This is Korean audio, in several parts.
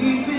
He's been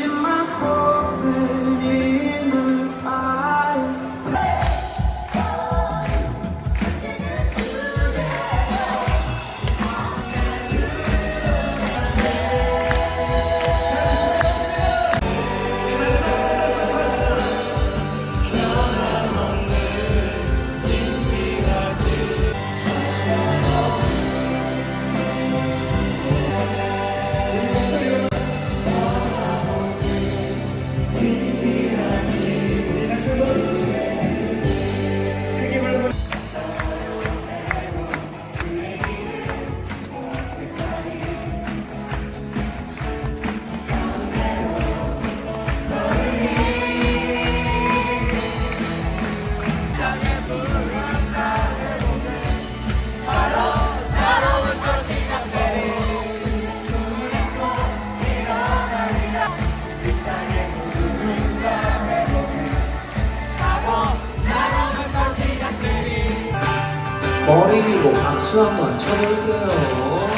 머리 위로 박수 한번 쳐볼게요.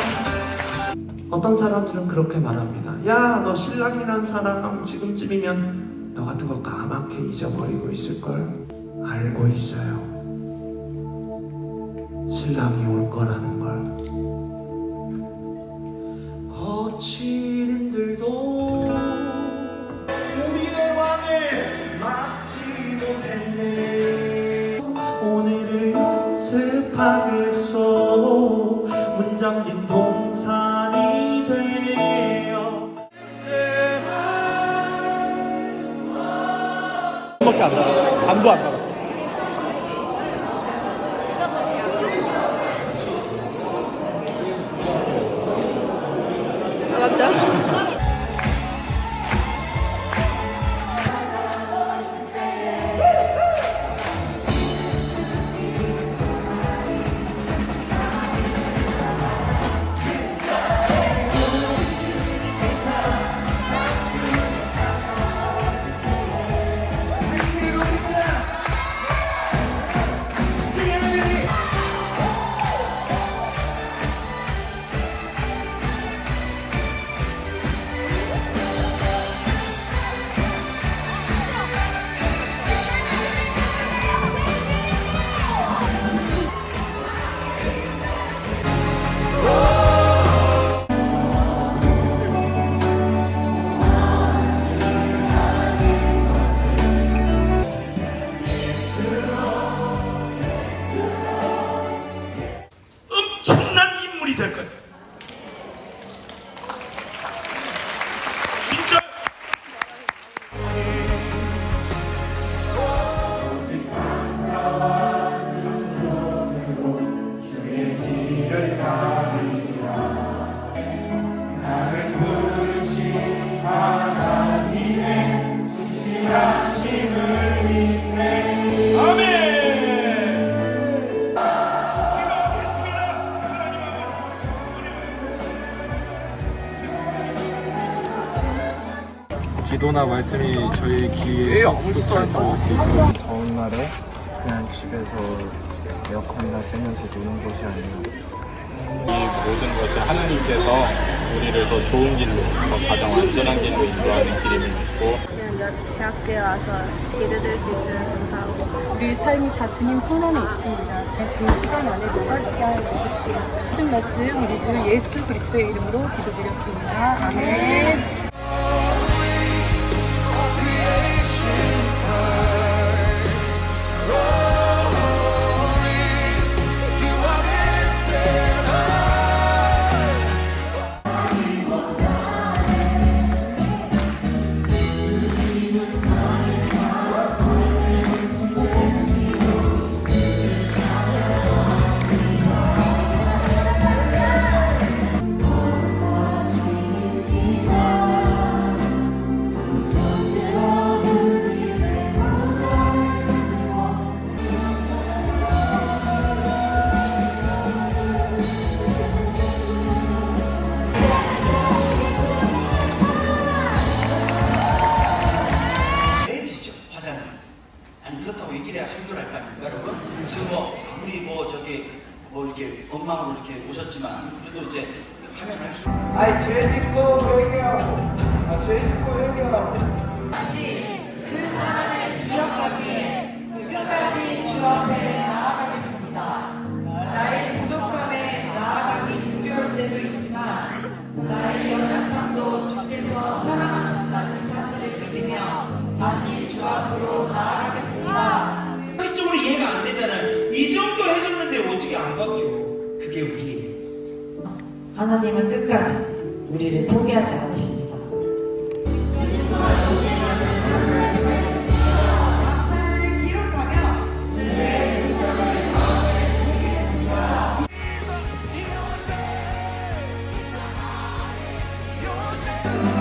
어떤 사람들은 그렇게 말합니다. 야, 너 신랑이란 사람 지금쯤이면 너 같은 거 까맣게 잊어버리고 있을걸. 알고 있어요. 신랑이 올 거라는 걸. 거칠 하겠어. 문 잠긴 동산이 되어. 밖에 안 나가. 반도 안 나갔어. 기도나 말씀이 저희 귀에 쏙쏙 잘 들어올 수 있도록 더운 날에 그냥 집에서 에어컨이나 쐬면서 노는 것이 아니라 이 모든 것이 하나님께서 우리를 더 좋은 길로, 더 가장 안전한 길로 인도하는 길임을 믿고 그냥 대학교에 와서 기도될 수 있으면 감사하고 우리 삶이 다 주님 손 안에 있습니다. 그 시간 안에 녹아지게 하여 주십시오. 모든 말씀 우리 주 예수 그리스도의 이름으로 기도드렸습니다. 아멘. 우리 뭐 저기 뭐 이렇게 엄마로 이렇게 오셨지만 그래도 이제 화면할 수. 아이 죄짓고 회개하고, 아 죄짓고 회개하고. 다시 그 사람을 기억하기에 끝까지 주 앞에 나아가겠습니다. 나의 부족함에 나아가기 두려울 때도 있지만 나의 연약함도 주께서 사랑하신다는 사실을 믿으며 다시 주 앞으로 나아가겠습니다 하나님은 끝까지 우리를 포기하지 않으십니다. 기록하며 Jesus, your.